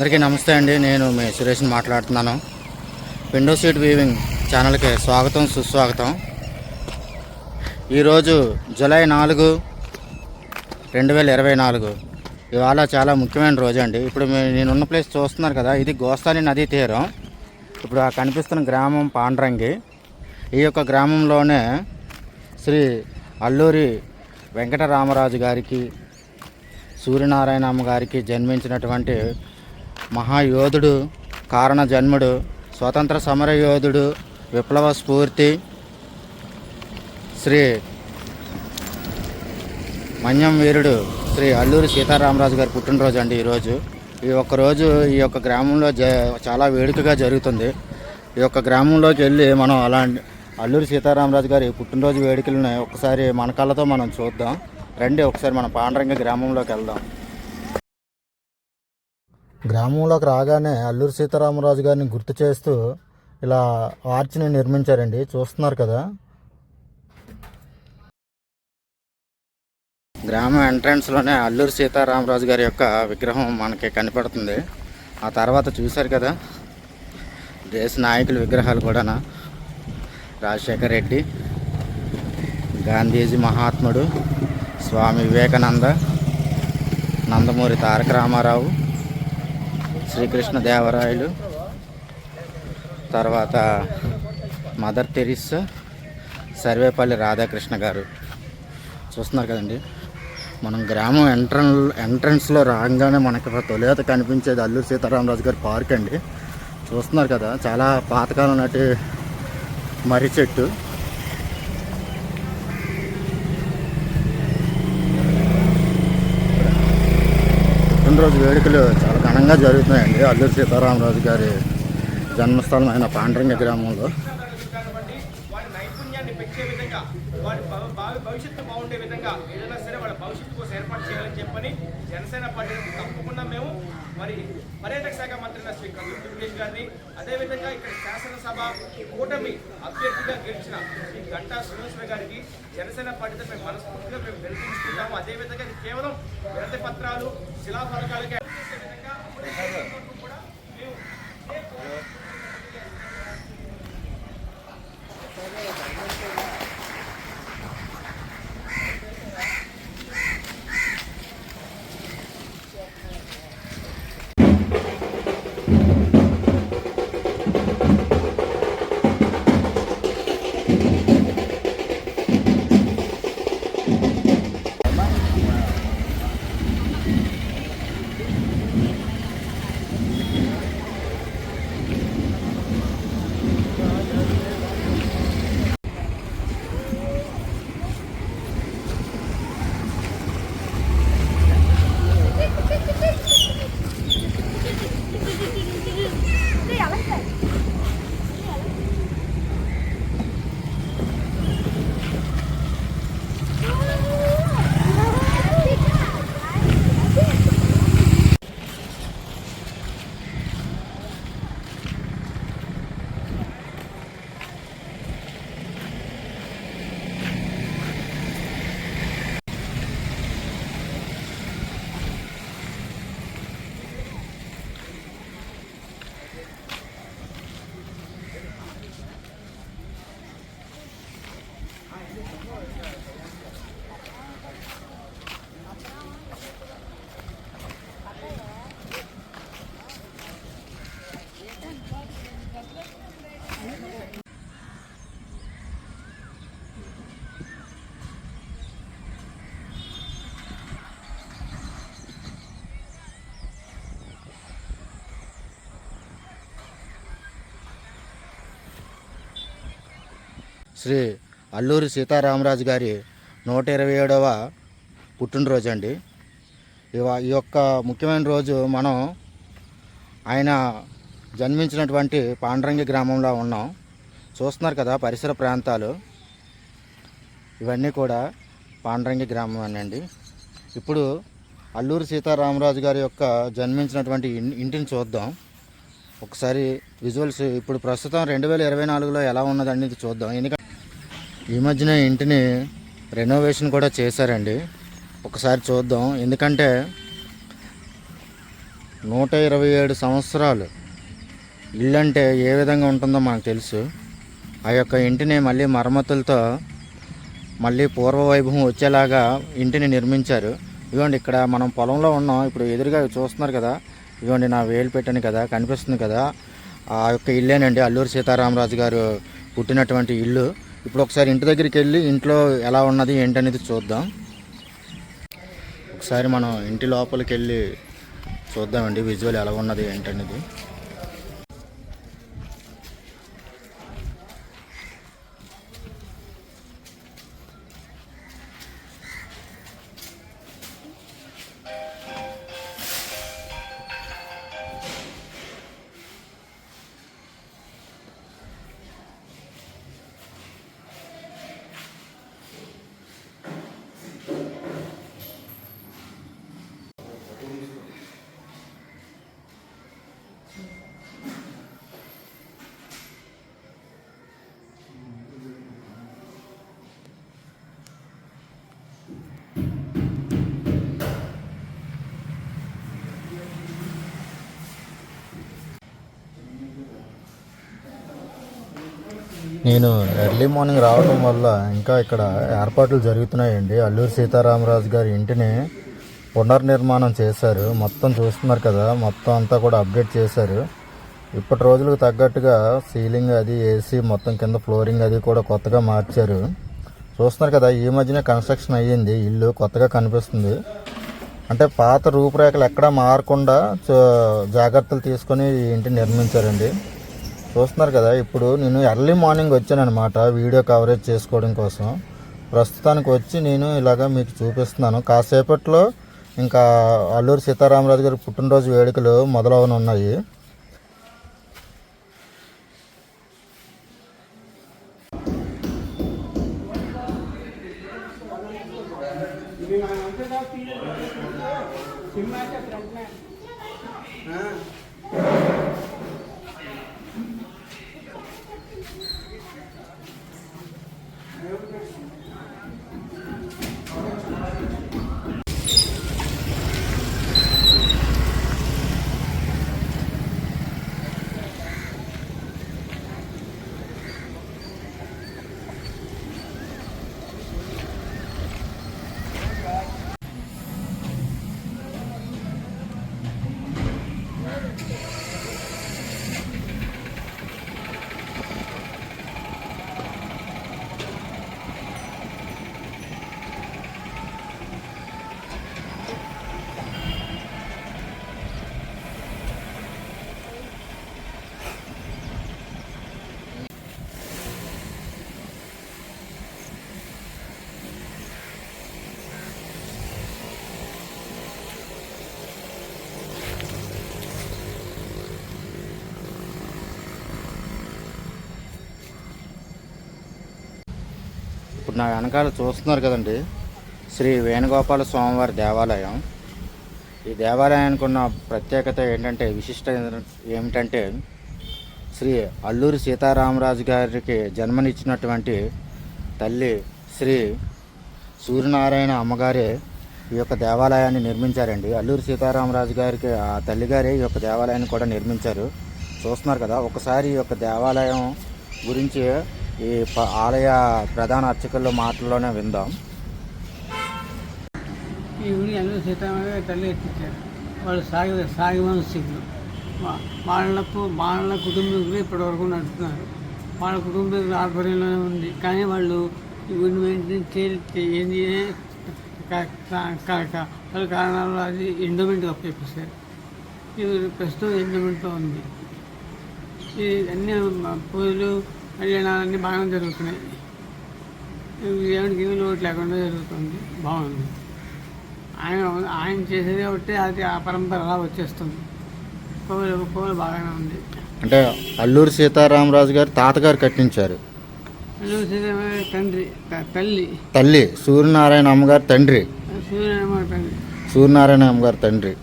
అందరికీ నమస్తే అండి. నేను మీ సురేష్ని మాట్లాడుతున్నాను. విండో సీట్ వీవింగ్ ఛానల్కి స్వాగతం సుస్వాగతం. ఈరోజు జూలై నాలుగు రెండు వేల ఇరవై నాలుగు. ఇవాళ చాలా ముఖ్యమైన రోజు అండి ఇప్పుడు నేనున్న ప్లేస్ చూస్తున్నారు కదా ఇది గోస్తాని నదీ తీరం. ఇప్పుడు ఆ కనిపిస్తున్న గ్రామం పాండ్రంగి. ఈ యొక్క గ్రామంలోనే శ్రీ అల్లూరి వెంకటరామరాజు గారికి సూర్యనారాయణమ్మ గారికి జన్మించినటువంటి మహాయోధుడు కారణ జన్ముడు స్వతంత్ర సమర యోధుడు విప్లవ స్ఫూర్తి శ్రీ మన్యం వీరుడు శ్రీ అల్లూరి సీతారామరాజు గారి పుట్టినరోజు అండి ఈరోజు ఈ ఒక్క రోజు ఈ యొక్క గ్రామంలో జ చాలా వేడుకగా జరుగుతుంది. ఈ యొక్క గ్రామంలోకి వెళ్ళి మనం అలాంటి అల్లూరి సీతారామరాజు గారి పుట్టినరోజు వేడుకలను ఒకసారి మన కళ్ళతో మనం చూద్దాం. రండి ఒకసారి మన పాండరంగ గ్రామంలోకి వెళ్దాం. గ్రామంలోకి రాగానే అల్లూరు సీతారామరాజు గారిని గుర్తు చేస్తూ ఇలా ఆర్చిని నిర్మించారండి. చూస్తున్నారు కదా. గ్రామ ఎంట్రన్స్లోనే అల్లూరు సీతారామరాజు గారి యొక్క విగ్రహం మనకి కనపడుతుంది. ఆ తర్వాత చూశారు కదా. దేశ నాయకుల విగ్రహాలు కూడానా. రాజశేఖర్ రెడ్డి గాంధీజీ మహాత్ముడు స్వామి వివేకానంద నందమూరి తారక రామారావు శ్రీకృష్ణ దేవరాయలు. తర్వాత మదర్ తెరిస్సా సర్వేపల్లి రాధాకృష్ణ గారు. చూస్తున్నారు కదండి మనం గ్రామం ఎంట్రన్ ఎంట్రన్స్లో రాగానే మనకి తొలిత కనిపించేది అల్లు సీతారామరాజు గారి పార్క్ అండి. చూస్తున్నారు కదా చాలా పాతకాలం నాటి మర్రి చెట్టు. పుట్టినరోజు వేడుకలు చాలా ఘనంగా జరుగుతున్నాయండి. అల్లూరి సీతారామరాజు గారి జన్మస్థలం అయిన పాండ్రంగ గ్రామంలో. వాడి నైపుణ్యాన్ని పెంచే విధంగా వాడి భవ- భావి భవిష్యత్తు బాగుండే విధంగా ఏదైనా సరే వాళ్ళ భవిష్యత్తు కోసం ఏర్పాటు చేయాలని చెప్పని జనసేన పార్టీ నుంచి తప్పకుండా మేము మరి పర్యాటక శాఖ మంత్రి శ్రీ కందులు దుర్గేష్ గారిని అదేవిధంగా ఇక్కడ శాసనసభ కూటమి అభ్యర్థిగా గెలిచిన శ్రీ గంటా సురేశ్వర గారికి జనసేన పార్టీతో మేము మనస్ఫూర్తిగా మేము గెలిపించుకుంటాము అదేవిధంగా ఇది కేవలం వినతి పత్రాలు శిలాఫలకాలకే చేసే విధంగా శ్రీ అల్లూరి సీతారామరాజు గారి నూట ఇరవై ఏడవ పుట్టినరోజు అండి ఇవా ఈ యొక్క ముఖ్యమైన రోజు మనం ఆయన జన్మించినటువంటి పాండరంగి గ్రామంలో ఉన్నాం. చూస్తున్నారు కదా పరిసర ప్రాంతాలు. ఇవన్నీ కూడా పాండరంగి గ్రామం అండి ఇప్పుడు అల్లూరి సీతారామరాజు గారి యొక్క జన్మించినటువంటి ఇంటిని చూద్దాం. ఒకసారి విజువల్స్ ఇప్పుడు ప్రస్తుతం రెండు వేల ఇరవై నాలుగులో ఎలా ఉన్నది అనేది చూద్దాం. ఎందుకంటే ఈ మధ్యన ఇంటిని రెనోవేషన్ కూడా చేశారండి. ఒకసారి చూద్దాం. ఎందుకంటే నూట ఇరవై ఏడు సంవత్సరాలు ఇల్లు అంటే ఏ విధంగా ఉంటుందో మనకు తెలుసు. ఆ యొక్క ఇంటిని మళ్ళీ మరమ్మతులతో మళ్ళీ పూర్వ వైభవం వచ్చేలాగా ఇంటిని నిర్మించారు. ఇదిగోండి ఇక్కడ మనం పొలంలో ఉన్నాం. ఇప్పుడు ఎదురుగా చూస్తున్నారు కదా. ఇదిగోండి నా వేలు పెట్టాను కదా కనిపిస్తుంది కదా. ఆ యొక్క ఇల్లేనండి అల్లూరి సీతారామరాజు గారు పుట్టినటువంటి ఇల్లు. ఇప్పుడు ఒకసారి ఇంటి దగ్గరికి వెళ్ళి ఇంట్లో ఎలా ఉన్నది ఏంటనేది చూద్దాం. ఒకసారి మనం ఇంటి లోపలికి వెళ్ళి చూద్దామండి విజువల్ ఎలా ఉన్నది ఏంటనేది. నేను ఎర్లీ మార్నింగ్ రావడం వల్ల ఇంకా ఇక్కడ ఏర్పాట్లు జరుగుతున్నాయండి. అల్లూరి సీతారామరాజు గారి ఇంటిని పునర్నిర్మాణం చేశారు. మొత్తం చూస్తున్నారు కదా మొత్తం అంతా కూడా అప్డేట్ చేశారు. ఇప్పటి రోజులకు తగ్గట్టుగా సీలింగ్ అది ఏసీ మొత్తం కింద ఫ్లోరింగ్ అది కూడా కొత్తగా మార్చారు. చూస్తున్నారు కదా ఈ మధ్యనే కన్స్ట్రక్షన్ అయ్యింది. ఇల్లు కొత్తగా కనిపిస్తుంది. అంటే పాత రూపురేఖలు ఎక్కడా మారకుండా జాగ్రత్తలు తీసుకొని ఈ ఇంటిని నిర్మించారండి. చూస్తున్నారు కదా ఇప్పుడు నేను ఎర్లీ మార్నింగ్ వచ్చానమాట వీడియో కవరేజ్ చేసుకోవడం కోసం. ప్రస్తుతానికి వచ్చి నేను ఇలాగా మీకు చూపిస్తున్నాను. కాసేపట్లో ఇంకా అల్లూరి సీతారామరాజు గారి పుట్టినరోజు వేడుకలు మొదలవనున్నాయి. ఇప్పుడు నా వెనకాల చూస్తున్నారు కదండి శ్రీ వేణుగోపాల స్వామివారి దేవాలయం. ఈ దేవాలయానికి ఉన్న ప్రత్యేకత ఏంటంటే విశిష్ట ఏమిటంటే శ్రీ అల్లూరి సీతారామరాజు గారికి జన్మనిచ్చినటువంటి తల్లి శ్రీ సూర్యనారాయణ అమ్మగారే ఈ యొక్క దేవాలయాన్ని నిర్మించారండి. అల్లూరి సీతారామరాజు గారికి ఆ తల్లిగారే ఈ యొక్క దేవాలయాన్ని కూడా నిర్మించారు. చూస్తున్నారు కదా ఒకసారి ఈ యొక్క దేవాలయం గురించి ఈ ఆలయ ప్రధాన అర్చకుల మాటల్లోనే విందాం. ఈ ఊరి అందరూ సీతారామయ్య తల్లి ఎత్తించారు వాళ్ళు సాగి సాగి మనస్థితులు వాళ్ళకు వాళ్ళ కుటుంబీకులు ఇప్పటివరకు నడుపుతున్నారు. వాళ్ళ కుటుంబీకుల ఆధ్వర్యంలోనే ఉంది. కానీ వాళ్ళు ఈ ఊరిని మెయింటైన్ ఏంది పలు కారణాలు అది ఎండోమెంట్ అప్పచెప్పేశారు. ఇది ప్రస్తుతం ఎండోమెంట్లో ఉంది. ఈ అన్ని పూజలు కళ్యాణాలన్నీ బాగానే జరుగుతున్నాయి. దేవుడికి ఏమీ లోటు లేకుండా జరుగుతుంది. బాగుంది. ఆయన ఆయన చేసేది ఒకటి అది ఆ పరంపర అలా వచ్చేస్తుంది. కోవిల కోవిల బాగానే ఉంది. అంటే అల్లూరి సీతారామరాజు గారు తాతగారు కట్టించారు. అల్లూరి సీతారామయ్య తండ్రి తల్లి. తల్లి సూర్యనారాయణ అమ్మగారు తండ్రి. సూర్యనారాయణ తండ్రి. సూర్యనారాయణ అమ్మగారు తండ్రి.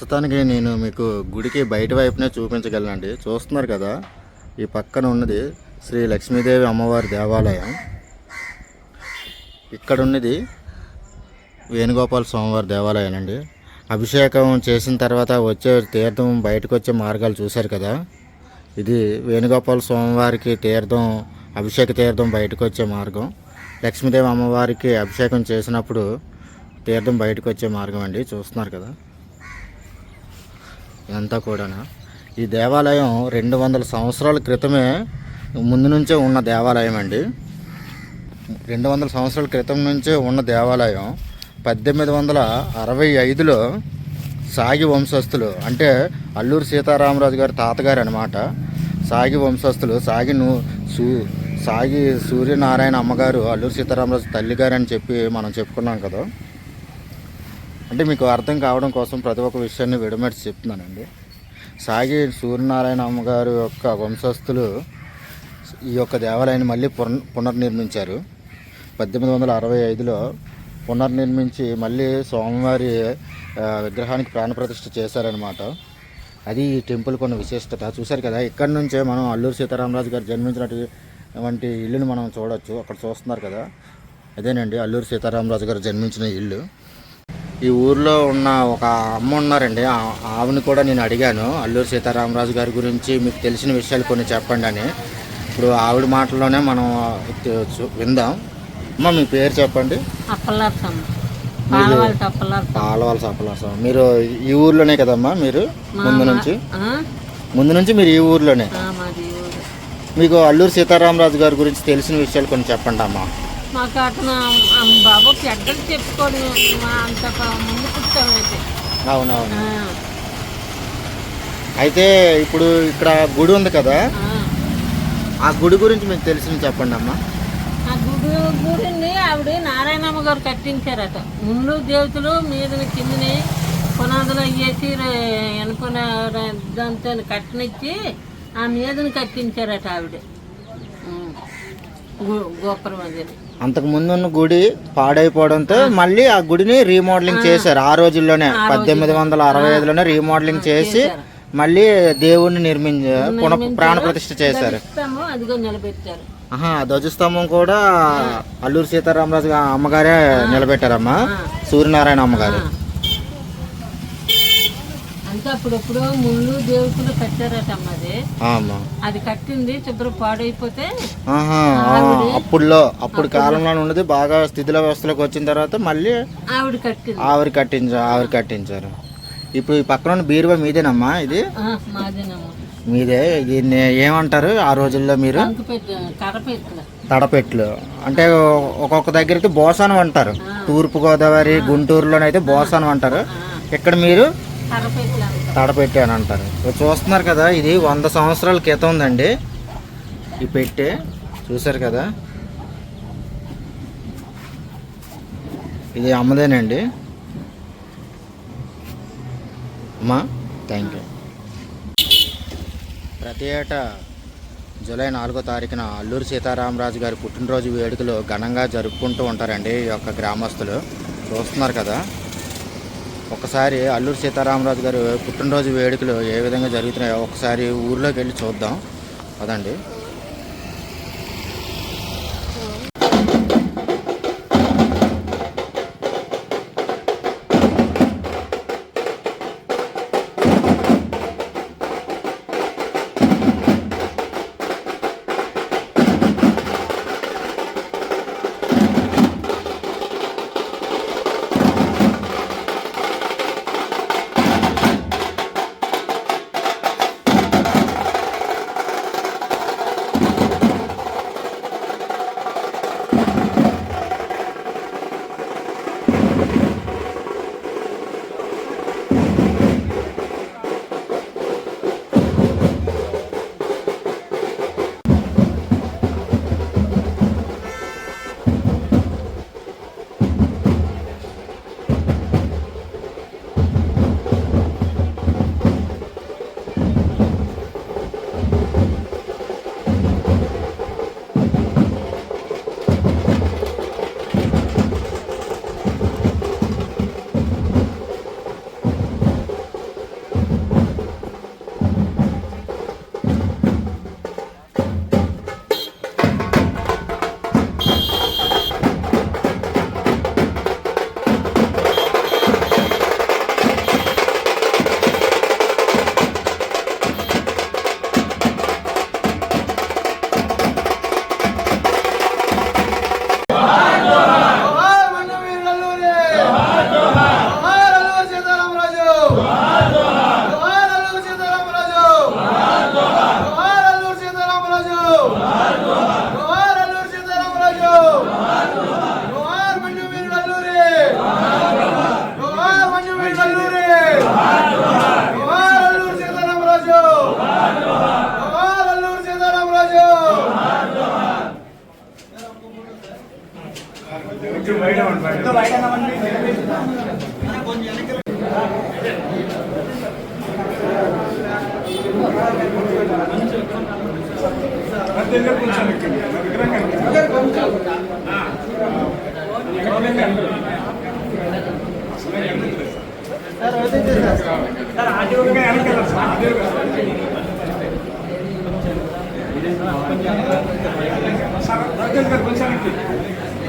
ప్రస్తుతానికి నేను మీకు గుడికి బయట వైపునే చూపించగలనండి. చూస్తున్నారు కదా ఈ పక్కన ఉన్నది శ్రీ లక్ష్మీదేవి అమ్మవారి దేవాలయం. ఇక్కడ ఉన్నది వేణుగోపాల స్వామివారి దేవాలయం అండి. అభిషేకం చేసిన తర్వాత వచ్చే తీర్థం బయటకు వచ్చే మార్గాలు చూశారు కదా. ఇది వేణుగోపాల స్వామివారికి తీర్థం అభిషేక తీర్థం బయటకు వచ్చే మార్గం. లక్ష్మీదేవి అమ్మవారికి అభిషేకం చేసినప్పుడు తీర్థం బయటకు వచ్చే మార్గం అండి. చూస్తున్నారు కదా. ఇదంతా కూడా ఈ దేవాలయం రెండు వందల సంవత్సరాల క్రితమే ముందు నుంచే ఉన్న దేవాలయం అండి. రెండు వందల సంవత్సరాల క్రితం నుంచే ఉన్న దేవాలయం. పద్దెనిమిది వందల అరవై ఐదులో సాగి వంశస్థులు అంటే అల్లూరు సీతారామరాజు గారి తాతగారు అనమాట సాగి వంశస్థులు సాగి నూ సూ సాగి సూర్యనారాయణ అమ్మగారు అల్లూరు సీతారామరాజు తల్లిగారు అని చెప్పి మనం చెప్పుకున్నాం కదా. అంటే మీకు అర్థం కావడం కోసం ప్రతి ఒక్క విషయాన్ని విడమర్చి చెప్తున్నానండి. సాగి సూర్యనారాయణ అమ్మగారు యొక్క వంశస్థులు ఈ యొక్క దేవాలయాన్ని మళ్ళీ పునర్ పునర్నిర్మించారు. పద్దెనిమిది వందల అరవై ఐదులో పునర్నిర్మించి మళ్ళీ స్వామివారి విగ్రహానికి ప్రాణప్రతిష్ఠ చేశారనమాట అది ఈ టెంపుల్ కొన్ని విశిష్టత. చూశారు కదా ఇక్కడ నుంచే మనం అల్లూరు సీతారామరాజు గారు జన్మించినటువంటి ఇల్లుని మనం చూడొచ్చు. అక్కడ చూస్తున్నారు కదా అదేనండి అల్లూరు సీతారామరాజు గారు జన్మించిన ఇల్లు. ఈ ఊర్లో ఉన్న ఒక అమ్మ ఉన్నారండి. ఆ ఆవిని కూడా నేను అడిగాను. అల్లూరు సీతారామరాజు గారి గురించి మీకు తెలిసిన విషయాలు కొన్ని చెప్పండి అని. ఇప్పుడు ఆవిడ మాటల్లోనే మనం విందాం. అమ్మ మీ పేరు చెప్పండి. పాలవాళ్ళ సపలాసం మీరు ఈ ఊర్లోనే కదమ్మా మీరు? ముందు నుంచి? ముందు నుంచి మీరు ఈ ఊర్లోనే? మీకు అల్లూరు సీతారామరాజు గారి గురించి తెలిసిన విషయాలు కొన్ని చెప్పండి అమ్మా మాకు అతను బాబు పెద్దలు చెప్పుకొని అంత ముందు కూర్చోమైతే అవునవును. అయితే ఇప్పుడు ఇక్కడ గుడి ఉంది కదా? ఆ. గుడి గురించి మీకు తెలిసిన చెప్పండి అమ్మా. ఆ గుడి గుడిని ఆవిడ నారాయణమ్మ గారు కట్టించారట. ముందు దేవతలు మీదని కిందని పునాదులు అయ్యేసి ఎనుకున్న దాంతో కట్టనిచ్చి ఆ మీదని కట్టించారట ఆవిడ. గోపురం అది. అంతకు ముందు ఉన్న గుడి పాడైపోవడంతో మళ్ళీ ఆ గుడిని రీమోడలింగ్ చేశారు. ఆ రోజుల్లోనే పద్దెనిమిది వందల అరవై ఐదులోనే రీమోడలింగ్ చేసి మళ్ళీ దేవుణ్ణి నిర్మించ పునః ప్రాణ ప్రతిష్ఠ చేశారు. ధ్వజస్తంభం కూడా అల్లూరు సీతారామరాజు అమ్మగారే నిలబెట్టారమ్మా. సూర్యనారాయణ అమ్మగారు. అంటే అప్పుడప్పుడు ముళ్ళు కట్టారట అమ్మది అది. కట్టింది పాడైపోతే అప్పుడులో అప్పుడు కాలంలో ఉన్నది బాగా స్థితిలో వ్యవస్థలోకి వచ్చిన తర్వాత మళ్ళీ ఆవిడ కట్టింది. ఆవిరి కట్టించారు ఆవిరి కట్టించారు. ఇప్పుడు ఈ పక్కన ఉన్న బీరువా మీదేనమ్మా ఇది? మీదే దీన్ని ఏమంటారు ఆ రోజుల్లో మీరు? తడపెట్లు. అంటే ఒక్కొక్క దగ్గరికి బోసానం అంటారు. తూర్పు గోదావరి గుంటూరులోనైతే బోసానం అంటారు. ఇక్కడ మీరు? తడపెట్టి అని అంటారు. ఇప్పుడు చూస్తున్నారు కదా ఇది వంద సంవత్సరాల క్రితం ఉందండి. ఈ పెట్టె చూసారు కదా? ఇది అమ్మదేనండి. అమ్మా థ్యాంక్ యూ ప్రతి ఏటా జూలై నాలుగో తారీఖున అల్లూరు సీతారామరాజు గారి పుట్టినరోజు వేడుకలు ఘనంగా జరుపుకుంటూ ఉంటారండి ఈ యొక్క గ్రామస్తులు. చూస్తున్నారు కదా? ఒకసారి అల్లూరు సీతారామరాజు గారు పుట్టినరోజు వేడుకలు ఏ విధంగా జరుగుతున్నాయో ఒకసారి ఊర్లోకి వెళ్ళి చూద్దాం. అదండి స్వాగతమిదే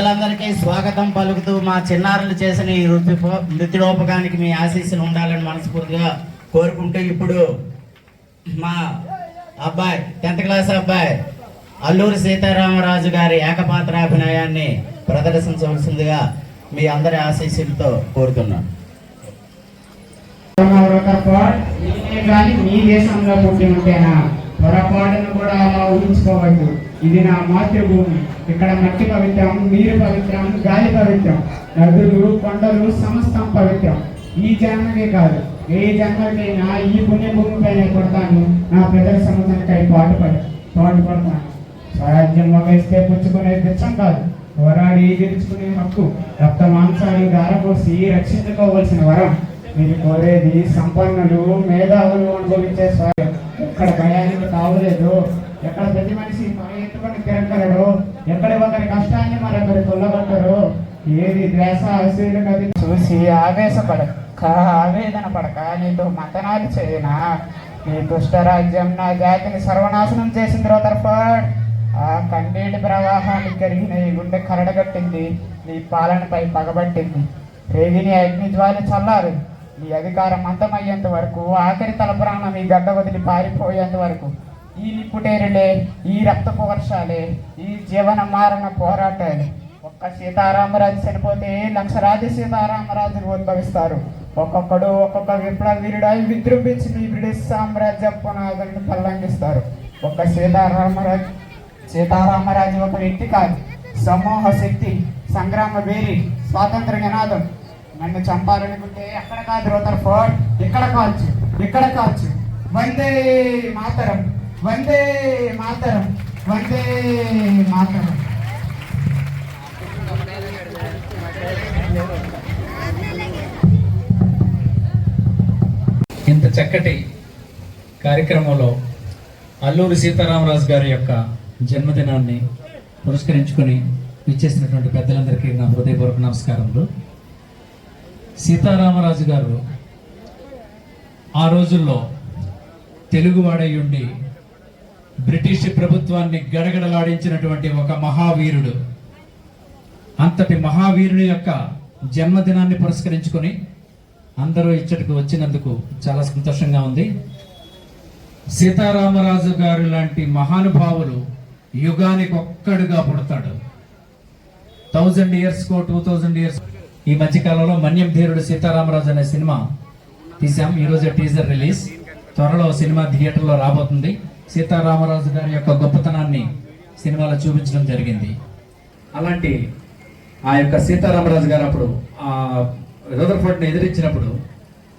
ప్రజలందరికీ స్వాగతం పలుకుతూ మా చిన్నారులు చేసిన ఈ నృత్య నృత్యోపకానికి మీ ఆశీస్సులు ఉండాలని మనస్ఫూర్తిగా కోరుకుంటూ ఇప్పుడు మా అబ్బాయి టెన్త్ క్లాస్ అబ్బాయి అల్లూరి సీతారామరాజు గారి ఏకపాత్రాభినయాన్ని ప్రదర్శించవలసిందిగా మీ అందరి ఆశీస్సులతో కోరుతున్నాను. కానీ మీ దేశంలో పుట్టి ఉంటేనా? పొరపాటును కూడా అలా ఊహించుకోవద్దు. ఇది నా మాతృభూమి. ఇక్కడ మట్టి పవిత్రం నీరు పవిత్రం గాలి పవిత్రం నదులు కొండలు సమస్తం పవిత్రం. ఈ జన్మకే కాదు ఏ జన్మకైనా ఈ పుణ్యభూమిపైన కొడతాను. నా ప్రజల సముద్రానికై పాటుపడి పాటుపడతాను. స్వరాజ్యం వగేస్తే పుచ్చుకునే బిచ్చం కాదు. పోరాడి గెలుచుకునే హక్కు రక్త మాంసాలు దారపోసి రక్షించుకోవలసిన వరం. మీరు కోరేది సంపన్నులు మేధావులు అనుభవించే స్వాయం ఎక్కడ భయానికి కావలేదు ఎక్కడ ప్రతి మనిషి పని ఎత్తుకొని తిరగలడు ఎక్కడ ఒకరి కష్టాన్ని మరొకరి కొల్లగొట్టరు ఏది ద్వేష అసూలు కది చూసి ఆవేశపడక. ఆవేదన పడక. నీతో మంతనాలు చేయనా? నీ దుష్టరాజ్యం నా జాతిని సర్వనాశనం చేసింది రోతర్ఫర్డ్ ఆ కన్నీటి ప్రవాహాన్ని కరిగిన ఈ గుండె కరడగట్టింది. నీ పాలనపై పగబట్టింది. రేగిని అగ్ని జ్వాలి చల్లారు. నీ అధికారం అంతమయ్యేంత వరకు ఆఖరి తలపురాణ మీ గడ్డ వదిలి పారిపోయేంత వరకు. ఈ నిప్పుటేరులే ఈ రక్తపు వర్షాలే ఈ జీవన మారణ పోరాటాలే. ఒక్క సీతారామరాజు చనిపోతే లక్షలాది సీతారామరాజులు ఉద్భవిస్తారు. ఒక్కొక్కడు ఒక్కొక్క విప్లవ వీరుడై విజృంభించి ఈ బ్రిటిష్ సామ్రాజ్య పునాదులను పల్లంగిస్తారు. ఒక్క సీతారామరాజు సీతారామరాజు ఒక వ్యక్తి కాదు. సమూహ శక్తి సంగ్రామ వేరి స్వాతంత్ర నినాదం. నన్ను చంపాలనుకుంటే ఎక్కడ కాదు రోతర్ ఫోర్ట్ ఇక్కడ కావచ్చు ఇక్కడ కావచ్చు. వందే మాతరం. వందే మాతరం వందే మాతరం. ఇంత చక్కటి కార్యక్రమంలో అల్లూరి సీతారామరాజు గారి యొక్క జన్మదినాన్ని పురస్కరించుకొని ఇచ్చేసినటువంటి పెద్దలందరికీ నా హృదయపూర్వక నమస్కారములు. సీతారామరాజు గారు ఆ రోజుల్లో తెలుగువాడై ఉండి బ్రిటిష్ ప్రభుత్వాన్ని గడగడలాడించినటువంటి ఒక మహావీరుడు. అంతటి మహావీరుని యొక్క జన్మదినాన్ని పురస్కరించుకొని అందరూ ఇచ్చటికి వచ్చినందుకు చాలా సంతోషంగా ఉంది. సీతారామరాజు గారు లాంటి మహానుభావులు యుగానికి ఒక్కడుగా పుడతాడు. థౌజండ్ ఇయర్స్ కో టూ థౌజండ్ ఇయర్స్ ఈ మధ్యకాలంలో మన్యం ధీరుడు సీతారామరాజు అనే సినిమా తీసాం ఈ రోజు టీజర్ రిలీజ్. త్వరలో సినిమా థియేటర్లో రాబోతుంది. సీతారామరాజు గారి యొక్క గొప్పతనాన్ని సినిమాలో చూపించడం జరిగింది. అలాంటి ఆ యొక్క సీతారామరాజు గారు అప్పుడు ఆ రూదర్ఫోర్డ్ని ఎదిరించినప్పుడు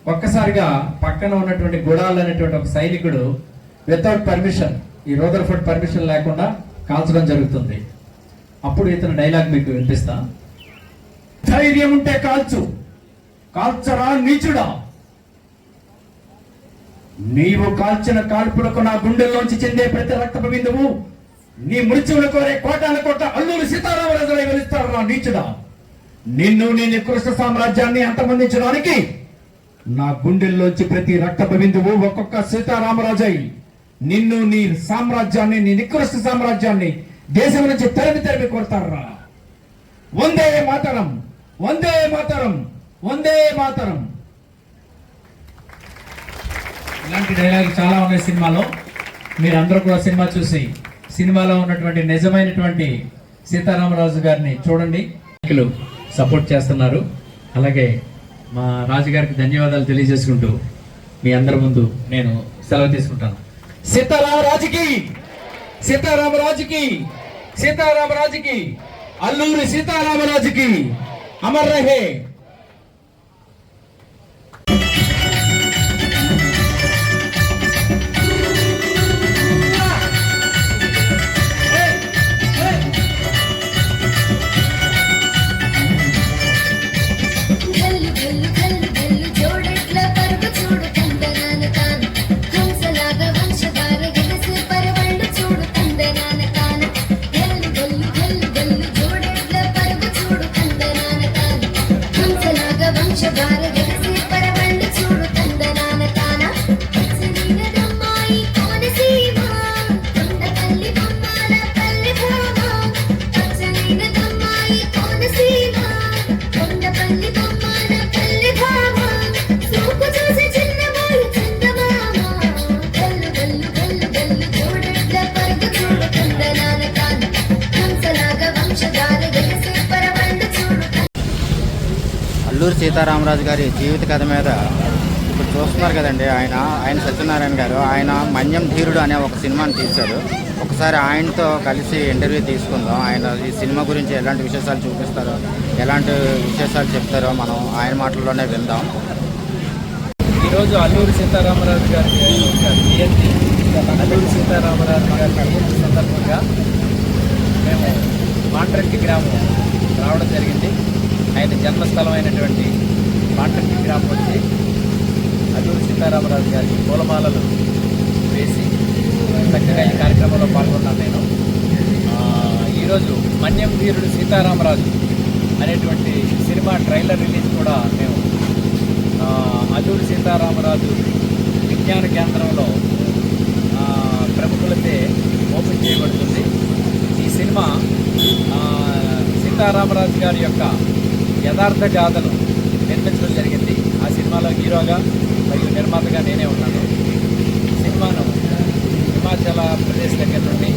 ఒక్కసారిగా పక్కన ఉన్నటువంటి గుడాలు అనేటువంటి ఒక సైనికుడు వితౌట్ పర్మిషన్ ఈ రూదర్ఫోర్డ్ పర్మిషన్ లేకుండా కాల్చడం జరుగుతుంది. అప్పుడు ఇతను డైలాగ్ మీకు వినిపిస్తా. ధైర్యం ఉంటే కాల్చు. కాల్చరా నీచుడా? నీవు కాల్చిన కాల్పులకు నా గుండెల్లోంచి చెందే ప్రతి రక్తపు బిందువు నీ మృత్యువులు కోరే కోటాల కోట అల్లూరు సీతారామరాజులై వెలుస్తారు నా నీచుడా. నిన్ను నీ నికృష్ట సామ్రాజ్యాన్ని అంతమందించడానికి నా గుండెల్లోంచి ప్రతి రక్తపు బిందువు ఒక్కొక్క సీతారామరాజై నిన్ను నీ సామ్రాజ్యాన్ని నీ నికృష్ట సామ్రాజ్యాన్ని దేశం నుంచి తరిమి తరిమి కొడతారా. వందే మాతరం వందే మాతరం వందే మాతరం. ఇలాంటి డైలాగ్ చాలా ఉన్నాయి సినిమాలో. మీరు అందరూ కూడా సినిమా చూసి సినిమాలో ఉన్నటువంటి నిజమైనటువంటి సీతారామరాజు గారిని చూడండి. సపోర్ట్ చేస్తున్నారు. అలాగే మా రాజుగారికి ధన్యవాదాలు తెలియజేసుకుంటూ మీ అందరి ముందు నేను సెలవు తీసుకుంటాను. సీతారామరాజుకి సీతారామరాజుకి సీతారామరాజుకి అల్లూరి సీతారామరాజుకి అమర్ రహే. సీతారామరాజు గారి జీవిత కథ మీద ఇప్పుడు చూస్తున్నారు కదండి ఆయన ఆయన సత్యనారాయణ గారు. ఆయన మన్యం ధీరుడు అనే ఒక సినిమాని తీశారు. ఒకసారి ఆయనతో కలిసి ఇంటర్వ్యూ తీసుకుందాం. ఆయన ఈ సినిమా గురించి ఎలాంటి విశేషాలు చూపిస్తారో ఎలాంటి విశేషాలు చెప్తారో మనం ఆయన మాటల్లోనే విందాం. ఈరోజు అల్లూరి సీతారామరాజు గారి జయంతి. అల్లూరి సీతారామరాజు గారి జయంతి సందర్భంగా మేము మాంట్రెక్కి గ్రామం రావడం జరిగింది. ఆయన జన్మస్థలం అయినటువంటి మాంట్రెక్కి గ్రామం వచ్చి అల్లూరు సీతారామరాజు గారి పూలమాలలు వేసి చక్కగా ఈ కార్యక్రమంలో పాల్గొన్నాను నేను. ఈరోజు మన్యం వీరుడు సీతారామరాజు అనేటువంటి సినిమా ట్రైలర్ రిలీజ్ కూడా మేము అల్లూరు సీతారామరాజు విజ్ఞాన కేంద్రంలో ప్రముఖులతే ఓపెన్ చేయబడుతుంది. ఈ సినిమా సీతారామరాజు గారి యొక్క యథార్థ గాథను నిర్మించడం జరిగింది. ఆ సినిమాలో హీరోగా మరియు నిర్మాతగా నేనే ఉన్నాను. సినిమాను హిమాచల ప్రదేశ్ దగ్గర నుండి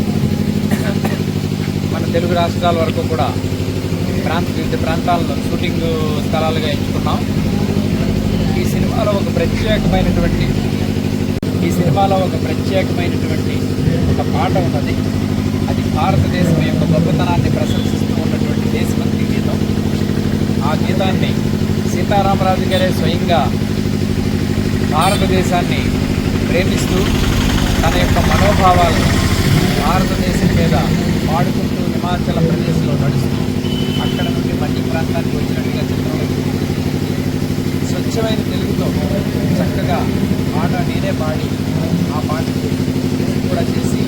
మన తెలుగు రాష్ట్రాల వరకు కూడా ప్రాంత వివిధ ప్రాంతాలను షూటింగ్ స్థలాలుగా ఎంచుకున్నాం. ఈ సినిమాలో ఒక ప్రత్యేకమైనటువంటి ఈ సినిమాలో ఒక ప్రత్యేకమైనటువంటి ఒక పాట ఉన్నది. అది భారతదేశం యొక్క గొప్పతనం ప్రశంసిస్తూ ఉన్నటువంటి దేశభక్తి గీతం ఆ సీతారామరాజు గారే స్వయంగా భారతదేశాన్ని ప్రేమిస్తూ తన యొక్క మనోభావాలను భారతదేశం మీద పాడుకుంటూ హిమాచల ప్రదేశ్లో నడుస్తూ అక్కడ నుండి మధ్య ప్రాంతానికి వచ్చినట్టుగా చిత్రంలో స్వచ్ఛమైన తెలుగుతో చక్కగా పాట నేనే పాడి ఆ పాటకి కూడా చేసి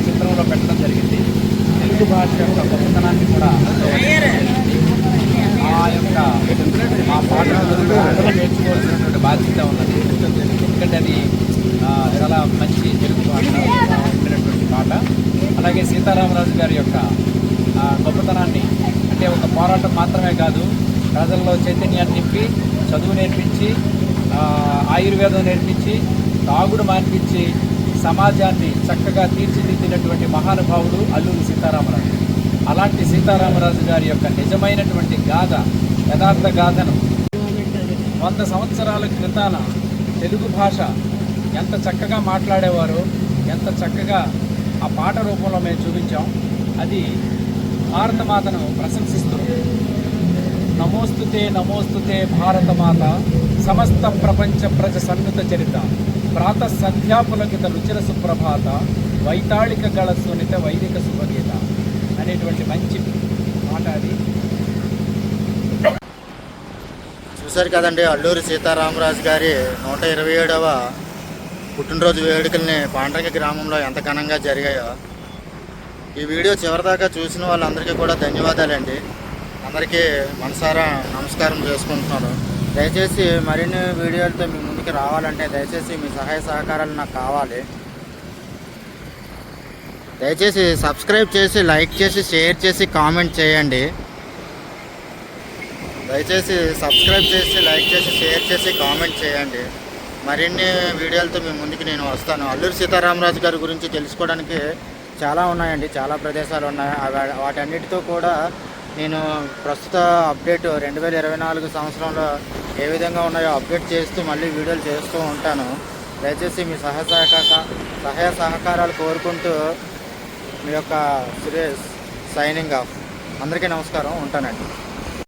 చిత్రంలో పెట్టడం జరిగింది. తెలుగు భాష యొక్క గొప్పతనాన్ని కూడా ఆ యొక్క ఆ పాటను నేర్చుకోవాల్సినటువంటి బాధ్యత ఉన్నది. ఎందుకంటే అది చాలా మంచి తెలుగు భాష పాట. అలాగే సీతారామరాజు గారి యొక్క గొప్పతనాన్ని అంటే ఒక పోరాటం మాత్రమే కాదు ప్రజల్లో చైతన్యాన్ని నింపి చదువు నేర్పించి ఆయుర్వేదం నేర్పించి తాగుడు మాన్పించి సమాజాన్ని చక్కగా తీర్చిదిద్దినటువంటి మహానుభావుడు అల్లూరి సీతారామరాజు. అలాంటి సీతారామరాజు గారి యొక్క నిజమైనటువంటి గాథ యథార్థ గాథను వంద సంవత్సరాల క్రితాన తెలుగు భాష ఎంత చక్కగా మాట్లాడేవారో ఎంత చక్కగా ఆ పాట రూపంలో మేము చూపించాం. అది భారతమాతను ప్రశంసిస్తూ నమోస్తుతే నమోస్తుతే భారతమాత సమస్త ప్రపంచ ప్రజ సన్నుత చరిత ప్రాత సంధ్యాపులకిత రుచిర సుప్రభాత వైతాళిక గళ సునిత వైదిక శుభగీత అనేటువంటి మంచి మాట అది. చూశారు కదండి అల్లూరి సీతారామరాజు గారి నూట ఇరవై ఏడవ పుట్టినరోజు వేడుకల్ని పాండ్రంగ గ్రామంలో ఎంత ఘనంగా జరిగాయో. ఈ వీడియో చివరిదాకా చూసిన వాళ్ళందరికీ కూడా ధన్యవాదాలండి. అందరికీ మనసారా నమస్కారం చేసుకుంటున్నాను. దయచేసి మరిన్ని వీడియోలతో మీ ముందుకు రావాలంటే దయచేసి మీ సహాయ సహకారాలు నాకు కావాలి. దయచేసి సబ్స్క్రైబ్ చేసి లైక్ చేసి షేర్ చేసి కామెంట్ చేయండి. దయచేసి సబ్స్క్రైబ్ చేసి లైక్ చేసి షేర్ చేసి కామెంట్ చేయండి. మరిన్ని వీడియోలతో మీ ముందుకు నేను వస్తాను. అల్లూరి సీతారామరాజు గారి గురించి తెలుసుకోవడానికి చాలా ఉన్నాయండి. చాలా ప్రదేశాలు ఉన్నాయి. వాటన్నిటితో కూడా నేను ప్రస్తుత అప్డేట్ రెండు వేల ఇరవై నాలుగు సంవత్సరంలో ఏ విధంగా ఉన్నాయో అప్డేట్ చేస్తూ మళ్ళీ వీడియోలు చేస్తూ ఉంటాను. దయచేసి మీ సహాయ సహకార సహాయ సహకారాలు కోరుకుంటూ మీ యొక్క సురేష్ సైనింగ్ ఆఫ్ అందరికీ నమస్కారం. ఉంటానండి.